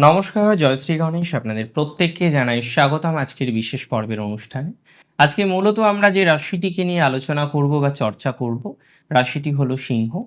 নমস্কার জয়শ্রী গণেশ আপনাদের প্রত্যেককে জানাই স্বাগতম আজকের বিশেষ পর্বের অনুষ্ঠানে। আজকে মূলত আমরা যে রাশিটিকে নিয়ে আলোচনা করব বা চর্চা করব, রাশিটি হলো সিংহ।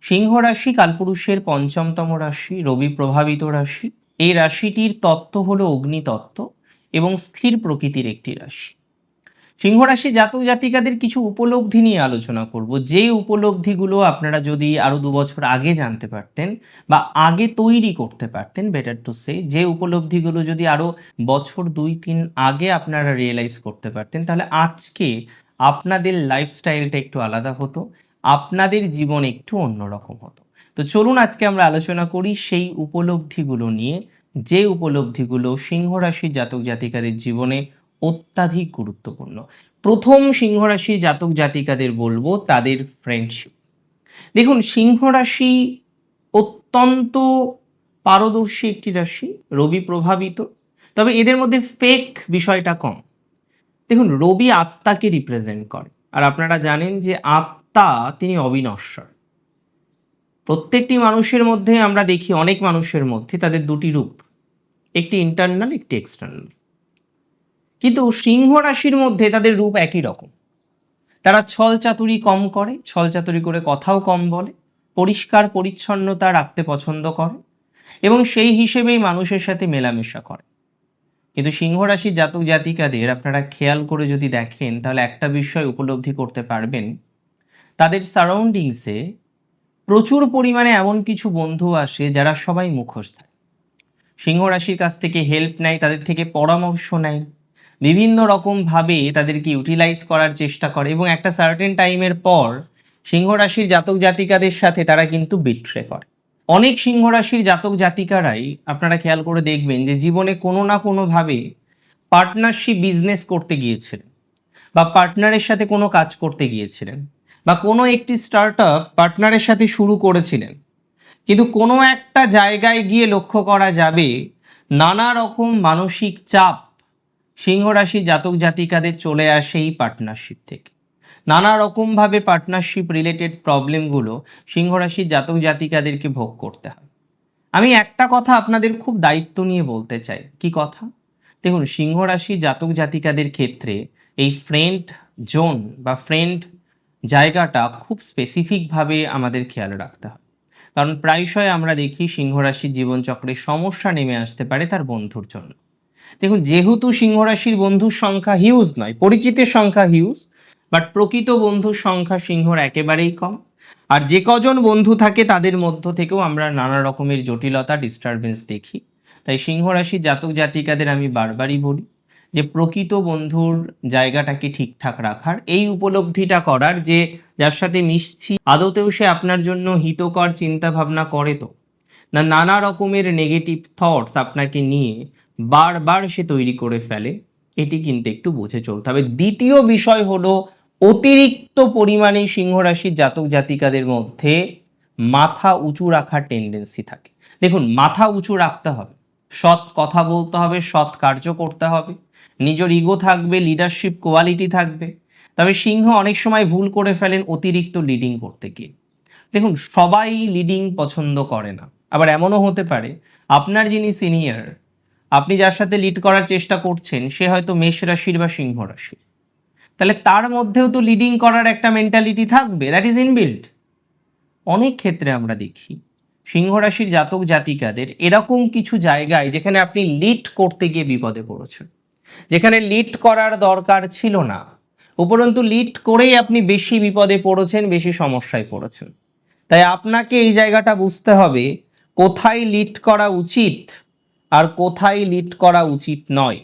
সিংহ রাশি কালপুরুষের পঞ্চমতম রাশি, রবি প্রভাবিত রাশি। এই রাশিটির তত্ত্ব হলো অগ্নিতত্ত্ব এবং স্থির প্রকৃতির একটি রাশি। সিংহ রাশি জাতক জাতিকাদের কিছু উপলব্ধি নিয়ে আলোচনা করব। যে উপলব্ধিগুলো আপনারা যদি আরও দু বছর আগে জানতে পারতেন বা আগে তৈরি করতে পারতেন বেটার টু সে যে উপলব্ধিগুলো যদি আরও বছর দুই, তিন আগে আপনারা রিয়েলাইজ করতে পারতেন, তাহলে আজকে আপনাদের লাইফস্টাইলটা একটু আলাদা হতো, আপনাদের জীবন একটু অন্যরকম হতো। তো চলুন আজকে আমরা আলোচনা করি সেই উপলব্ধিগুলো নিয়ে। যে উপলব্ধিগুলো সিংহ রাশির জাতক জাতিকাদের জীবনে অত্যাধিক গুরুত্বপূর্ণ। প্রথম সিংহ রাশির জাতক জাতিকাদের বলব তাদের ফ্রেন্ডশিপ দেখুন সিংহ রাশি অত্যন্ত পারদর্শী একটি রাশি, রবি প্রভাবিত, তবে এদের মধ্যে ফেক বিষয়টা কম। দেখুন, রবি আত্মাকে রিপ্রেজেন্ট করে। আর আপনারা জানেন যে আত্মা তিনি অবিনশ্বর। প্রত্যেকটি মানুষের মধ্যে আমরা দেখি অনেক মানুষের মধ্যে তাদের দুটি রূপ, একটি ইন্টারনাল একটি এক্সটার্নাল কিন্তু সিংহ রাশির মধ্যে তাদের রূপ একই রকম। তারা ছল চাতুরি কম করে, ছল চাতুরি করে কথাও কম বলে, পরিষ্কার পরিচ্ছন্নতা রাখতে পছন্দ করে এবং সেই হিসেবেই মানুষের সাথে মেলামেশা করে। কিন্তু সিংহ রাশির জাতক জাতিকাদের আপনারা খেয়াল করে যদি দেখেন, তাহলে একটা বিষয় উপলব্ধি করতে পারবেন। তাদের সারাউন্ডিংসে প্রচুর পরিমাণে এমন কিছু বন্ধু আসে যারা সবাই মুখোশ থাকে সিংহ রাশির কাছ থেকে হেল্প নেয়, তাদের থেকে পরামর্শ নেয়। বিভিন্ন রকমভাবে তাদেরকে ইউটিলাইজ করার চেষ্টা করে এবং একটা সার্টেন টাইমের পর সিংহ রাশির জাতক জাতিকাদের সাথে তারা কিন্তু বিট্রে করে। অনেক সিংহ রাশির জাতক জাতিকারাই আপনারা খেয়াল করে দেখবেন যে জীবনে কোনো না কোনোভাবে পার্টনারশিপ বিজনেস করতে গিয়েছিলেন বা পার্টনারের সাথে কোনো কাজ করতে গিয়েছিলেন বা কোনো একটি স্টার্ট পার্টনারের সাথে শুরু করেছিলেন। কিন্তু কোনো একটা জায়গায় গিয়ে লক্ষ্য করা যাবে নানা রকম মানসিক চাপ সিংহ রাশি জাতক জাতিকাদের চলে আসে এই পার্টনারশিপ থেকে। নানা রকমভাবে পার্টনারশিপ রিলেটেড প্রবলেমগুলো সিংহ রাশির জাতক জাতিকাদেরকে ভোগ করতে হয়। আমি একটা কথা আপনাদের খুব দায়িত্ব নিয়ে বলতে চাই। কি কথা? দেখুন সিংহ রাশি জাতক জাতিকাদের ক্ষেত্রে এই ফ্রেন্ড জোন বা ফ্রেন্ড জায়গাটা খুব স্পেসিফিকভাবে আমাদের খেয়াল রাখতে হয়। কারণ প্রায়শই আমরা দেখি সিংহ রাশির জীবনচক্রে সমস্যা নেমে আসতে পারে তার বন্ধুর জন্য। দেখুন, যেহেতু সিংহ রাশির বন্ধুর সংখ্যা হিউজ নয়, পরিচিতের সংখ্যা হিউজ বাট প্রকৃত বন্ধুর সংখ্যা সিংহর একেবারেই কম। আর যে কজন বন্ধু থাকে তাদের মধ্য থেকেও আমরা নানা রকমের জটিলতা ডিস্টারবেন্স দেখি। তাই সিংহ রাশির জাতক জাতিকাদের আমি বারবারই বলি যে, প্রকৃত বন্ধুর জায়গাটাকে ঠিকঠাক রাখার, এই উপলব্ধিটা করার যে, যার সাথে মিশছি, আদতেও সে আপনার জন্য হিতকর চিন্তা ভাবনা করে তো। না, নানা রকমের নেগেটিভ থটস আপনাকে নিয়ে বারবার সে তৈরি করে ফেলে, এটি কিন্তু একটু বুঝে চলতে হবে। দ্বিতীয় বিষয় হলো, অতিরিক্ত পরিমাণে সিংহ রাশির জাতক জাতিকাদের মধ্যে মাথা উঁচু রাখার টেন্ডেন্সি থাকে। দেখুন, মাথা উঁচু রাখতে হবে, সৎ কথা বলতে হবে, সৎ কার্য করতে হবে, নিজের ইগো থাকবে লিডারশিপ কোয়ালিটি থাকবে। তবে সিংহ অনেক সময় ভুল করে ফেলেন, অতিরিক্ত লিডিং করতে গিয়ে। দেখুন, সবাই লিডিং পছন্দ করে না। আবার এমনও হতে পারে, আপনার যিনি সিনিয়র আপনি যার সাথে লিড করার চেষ্টা করছেন, সে হয়তো মেষ রাশির বা সিংহ রাশির। তাহলে তার মধ্যেও তো লিডিং করার একটা মেন্টালিটি থাকবে দ্যাট ইজ ইনবিল্ড অনেক ক্ষেত্রে আমরা দেখি, সিংহ রাশির জাতক জাতিকাদের এরকম কিছু জায়গায় যেখানে আপনি লিড করতে গিয়ে বিপদে পড়েছেন। যেখানে লিড করার দরকার ছিল না। উপরন্তু লিড করেই আপনি বেশি বিপদে পড়েছেন, বেশি সমস্যায় পড়েছেন। তাই আপনাকে এই জায়গাটা বুঝতে হবে, কোথায় লিড করা উচিত? আর কোথায় লিড করা উচিত নয়।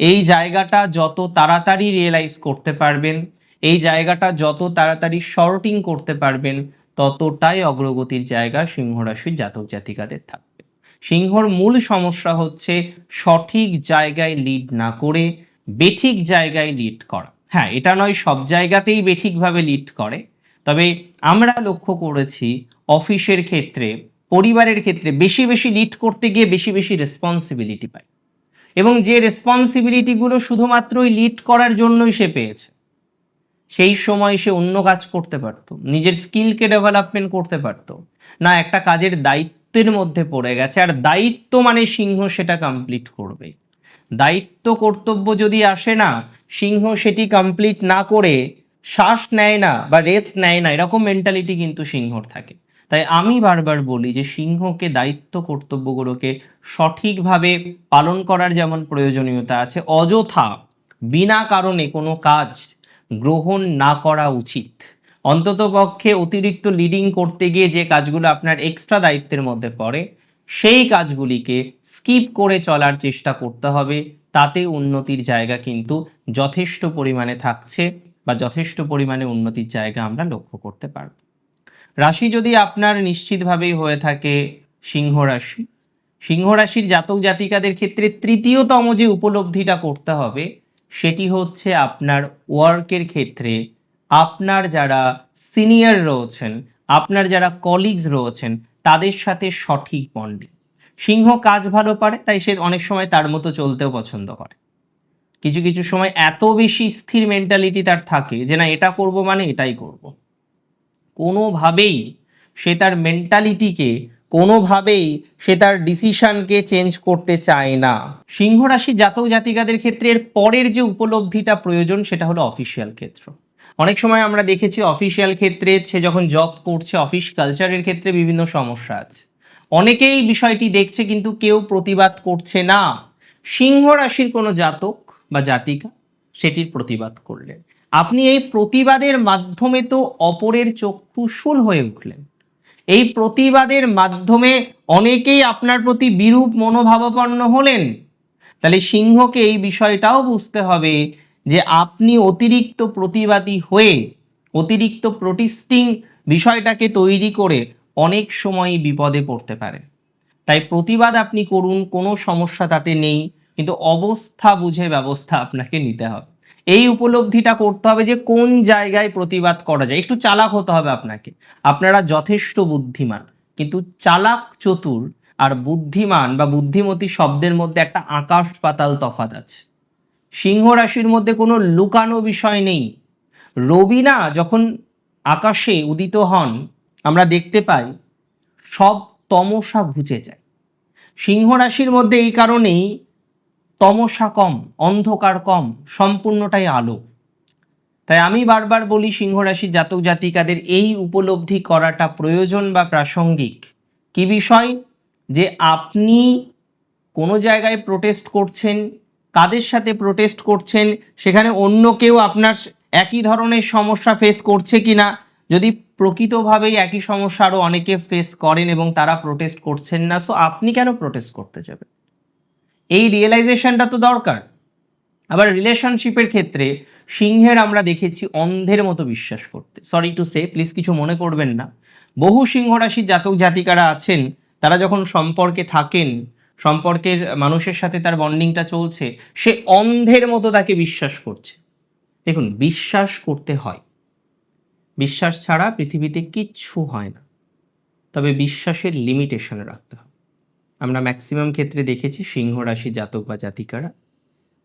এই জায়গাটা যত তাড়াতাড়ি রিয়েলাইজ করতে পারবেন, এই জায়গাটা যত তাড়াতাড়ি শর্টিং করতে পারবেন, ততটাই অগ্রগতির জায়গা সিংহ রাশির জাতক জাতিকাদের থাকবে। সিংহর মূল সমস্যা হচ্ছে সঠিক জায়গায় লিড না করে বেঠিক জায়গায় লিড করা। হ্যাঁ এটা নয়, সব জায়গাতেই বেঠিকভাবে লিড করে। তবে আমরা লক্ষ্য করেছি অফিসের ক্ষেত্রে পরিবারের ক্ষেত্রে বেশি বেশি লিড করতে গিয়ে বেশি বেশি রেসপন্সিবিলিটি পায়। এবং যে রেসপন্সিবিলিটিগুলো শুধুমাত্র ওই লিড করার জন্যই সে পেয়েছে, সেই সময় সে অন্য কাজ করতে পারতো, নিজের স্কিলকে ডেভেলপমেন্ট করতে পারতো। না, একটা কাজের দায়িত্ব দায়িত্বের মধ্যে পড়ে গেছে, আর দায়িত্ব মানে সিংহ সেটা কমপ্লিট করবে। দায়িত্ব কর্তব্য যদি আসে না, সিংহ সেটি কমপ্লিট না করে শ্বাস নেয় না বা রেস্ট নেয় না, এরকম মেন্টালিটি কিন্তু সিংহর থাকে। তাই আমি বারবার বলি যে সিংহকে দায়িত্ব কর্তব্যগুলোকে সঠিকভাবে পালন করার যেমন প্রয়োজনীয়তা আছে, অযথা বিনা কারণে কোনো কাজ গ্রহণ না করা উচিত। অন্তত পক্ষে অতিরিক্ত লিডিং করতে গিয়ে যে কাজগুলো আপনার এক্সট্রা দায়িত্বের মধ্যে পড়ে, সেই কাজগুলিকে স্কিপ করে চলার চেষ্টা করতে হবে। তাতে উন্নতির জায়গা কিন্তু যথেষ্ট পরিমাণে থাকছে বা যথেষ্ট পরিমাণে উন্নতির জায়গা আমরা লক্ষ্য করতে পারব। রাশি যদি আপনার নিশ্চিতভাবেই হয়ে থাকে সিংহ রাশি। সিংহ রাশির জাতক জাতিকাদের ক্ষেত্রে তৃতীয়তম যে উপলব্ধিটা করতে হবে, সেটি হচ্ছে আপনার ওয়ার্কের ক্ষেত্রে আপনার যারা সিনিয়র রয়েছেন, আপনার যারা কলিগস রয়েছেন, তাদের সাথে সঠিক বন্ডিং। সিংহ কাজ ভালো পারে, তাই সে অনেক সময় তার মতো চলতেও পছন্দ করে। কিছু কিছু সময় এত বেশি স্থির মেন্টালিটি তার থাকে যে, না, এটা করব মানে এটাই করব। কোনোভাবেই সে তার মেন্টালিটিকে কোনোভাবেই সে তার ডিসিশনকে চেঞ্জ করতে চায় না। সিংহ রাশি জাতক জাতিকাদের ক্ষেত্রে এর পরের যে উপলব্ধিটা প্রয়োজন সেটা হলো অফিসিয়াল ক্ষেত্র। অনেক সময় আমরা দেখেছি অফিসিয়াল ক্ষেত্রে সে যখন জব করছে অফিস কালচারের ক্ষেত্রে বিভিন্ন সমস্যা আছে। অনেকেই বিষয়টি দেখছে কিন্তু কেউ প্রতিবাদ করছে না। সিংহ রাশির কোনো জাতক বা জাতিকা সেটির প্রতিবাদ করলেন। আপনি এই প্রতিবাদের মাধ্যমে তো অপরের চক্ষুশূল হয়ে উঠলেন। এই প্রতিবাদের মাধ্যমে অনেকেই আপনার প্রতি বিরূপ মনোভাবাপন্ন হলেন। তাহলে সিংহকে এই বিষয়টাও বুঝতে হবে যে আপনি অতিরিক্ত প্রতিবাদী হয়ে, অতিরিক্ত প্রোটিস্টিং বিষয়টাকে তৈরি করে অনেক সময় বিপদে পড়তে পারেন। তাই প্রতিবাদ আপনি করুন, কোনো সমস্যা তাতে নেই, কিন্তু অবস্থা বুঝে ব্যবস্থা আপনাকে নিতে হবে। এই উপলব্ধিটা করতে হবে যে কোন জায়গায় প্রতিবাদ করা যায়। একটু চালাক হতে হবে আপনাকে। আপনারা যথেষ্ট বুদ্ধিমান, কিন্তু চালাক চতুর আর বুদ্ধিমান বা বুদ্ধিমতী শব্দের মধ্যে একটা আকাশ পাতাল তফাৎ আছে। সিংহ রাশির মধ্যে কোনো লুকানো বিষয় নেই। রবি না যখন আকাশে উদিত হন, আমরা দেখতে পাই সব তমসা ঘুচে যায়। সিংহ রাশির মধ্যে এই কারণেই তমসা কম, অন্ধকার কম, সম্পূর্ণটাই আলো। তাই আমি বারবার বলি সিংহ রাশির জাতক জাতিকাদের, এই উপলব্ধি করাটা প্রয়োজন বা প্রাসঙ্গিক? কি বিষয়? যে আপনি কোনো জায়গায় প্রোটেস্ট করছেন, কাদের সাথে প্রোটেস্ট করছেন, সেখানে অন্য কেউ আপনার একই ধরনের সমস্যা ফেস করছে কিনা? যদি প্রকৃতভাবেই একই সমস্যা আরও অনেকে ফেস করেন এবং তারা প্রোটেস্ট করছেন না সো আপনি কেন প্রোটেস্ট করতে যাবেন? এই রিয়েলাইজেশনটা তো দরকার। আবার রিলেশনশিপের ক্ষেত্রে সিংহের আমরা দেখেছি অন্ধের মতো বিশ্বাস করতে। সরি টু সে প্লিজ কিছু মনে করবেন না। বহু সিংহ রাশির জাতক জাতিকারা আছেন, তারা যখন সম্পর্কে থাকেন, সম্পর্কের মানুষের সাথে তার বন্ডিংটা চলছে, সে অন্ধের মতো তাকে বিশ্বাস করছে। দেখুন, বিশ্বাস করতে হয়। বিশ্বাস ছাড়া পৃথিবীতে কিচ্ছু হয় না। তবে বিশ্বাসের লিমিটেশন রাখতে হবে। আমরা ম্যাক্সিমাম ক্ষেত্রে দেখেছি সিংহ রাশি জাতক বা জাতিকারা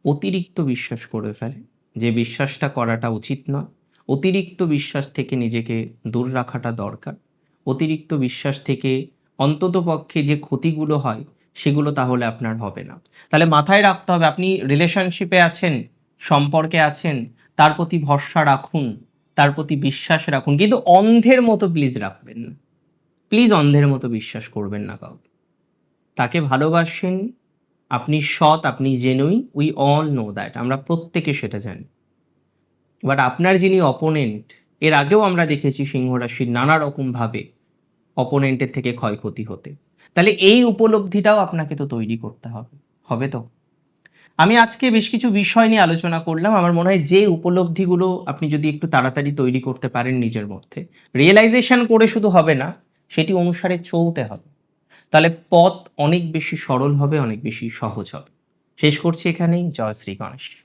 অতিরিক্ত বিশ্বাস করে ফেলে। যে বিশ্বাসটা করাটা উচিত নয়। অতিরিক্ত বিশ্বাস থেকে নিজেকে দূর রাখাটা দরকার। অতিরিক্ত বিশ্বাস থেকে অন্তত পক্ষে যে ক্ষতিগুলো হয়, সেগুলো তাহলে আপনার হবে না। তাহলে মাথায় রাখতে হবে, আপনি রিলেশনশিপে আছেন, সম্পর্কে আছেন, তার প্রতি ভরসা রাখুন, তার প্রতি বিশ্বাস রাখুন, কিন্তু অন্ধের মতো প্লিজ রাখবেন না। প্লিজ অন্ধের মতো বিশ্বাস করবেন না কাউকে। তাকে ভালোবাসেন, আপনি সৎ, আপনি genuine we all know that আমরা প্রত্যেকে সেটা জানি। বাট আপনার যিনি অপোনেন্ট এর আগেও আমরা দেখেছি সিংহ রাশির নানা রকমভাবে অপোনেন্টের থেকে ক্ষয়ক্ষতি হতে। তাহলে এই উপলব্ধিটাও আপনাকে তো তৈরি করতে হবে হবে তো? আমি আজকে বেশ কিছু বিষয় নিয়ে আলোচনা করলাম, আমার মনে হয় যে উপলব্ধিগুলো আপনি যদি একটু তাড়াতাড়ি তৈরি করতে পারেন নিজের মধ্যে রিয়েলাইজেশন করে শুধু হবে না, সেটি অনুসারে চলতে হবে। তাহলে পথ অনেক বেশি সরল হবে, অনেক বেশি সহজ হবে। শেষ করছি এখানেই। জয় শ্রী গণেশ।